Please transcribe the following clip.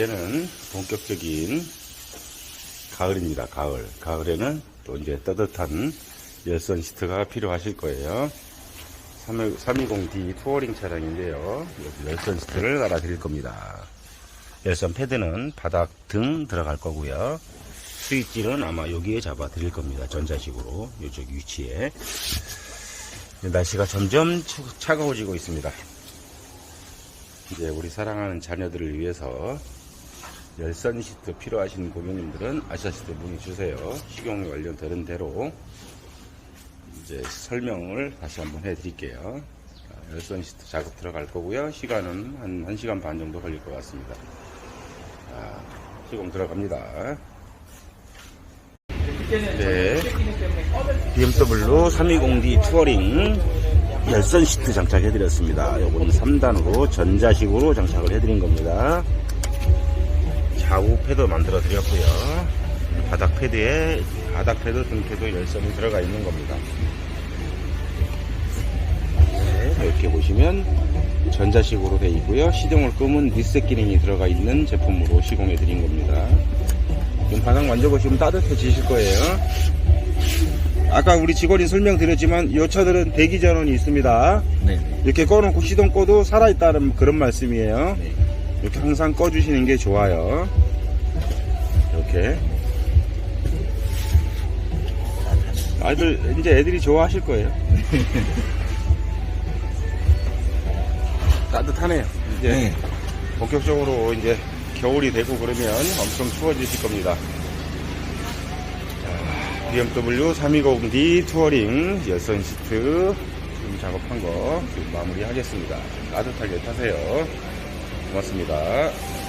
이제는 본격적인 가을입니다. 가을. 가을에는 또 이제 따뜻한 열선 시트가 필요하실 거예요. 320D 투어링 차량인데요. 열선 시트를 달아드릴 겁니다. 열선 패드는 바닥 등 들어갈 거고요. 스위치는 아마 여기에 잡아 드릴 겁니다. 전자식으로. 이쪽 위치에. 날씨가 점점 차- 차가워지고 있습니다. 이제 우리 사랑하는 자녀들을 위해서 열선 시트 필요하신 고객님들은 아시아 시트 문의 주세요. 식용 관련되는 대로 이제 설명을 다시 한번 해드릴게요. 자, 열선 시트 작업 들어갈 거고요. 시간은 한 1시간 반 정도 걸릴 것 같습니다. 자, 시공 들어갑니다. 네. BMW 320D 투어링 열선 시트 장착해드렸습니다. 요건 3단으로 전자식으로 장착을 해드린 겁니다. 좌우 패드 만들어 드렸고요. 바닥 패드에 바닥 패드 등 패드 열선이 들어가 있는 겁니다. 네, 이렇게 보시면 전자식으로 되어 있고요. 시동을 끄면 리셋 기능이 들어가 있는 제품으로 시공해 드린 겁니다. 지금 바닥 만져보시면 따뜻해지실 거예요. 아까 우리 직원이 설명드렸지만 이 차들은 대기 전원이 있습니다. 네. 이렇게 꺼놓고 시동 꺼도 살아있다는 그런 말씀이에요. 네. 이렇게 항상 꺼주시는 게 좋아요. 이렇게. 아이들, 이제 애들이 좋아하실 거예요. 따뜻하네요. 이제 네. 본격적으로 이제 겨울이 되고 그러면 엄청 추워지실 겁니다. 자, BMW 320D 투어링 열선 시트 지금 작업한 거 지금 마무리 하겠습니다. 따뜻하게 타세요. 고맙습니다.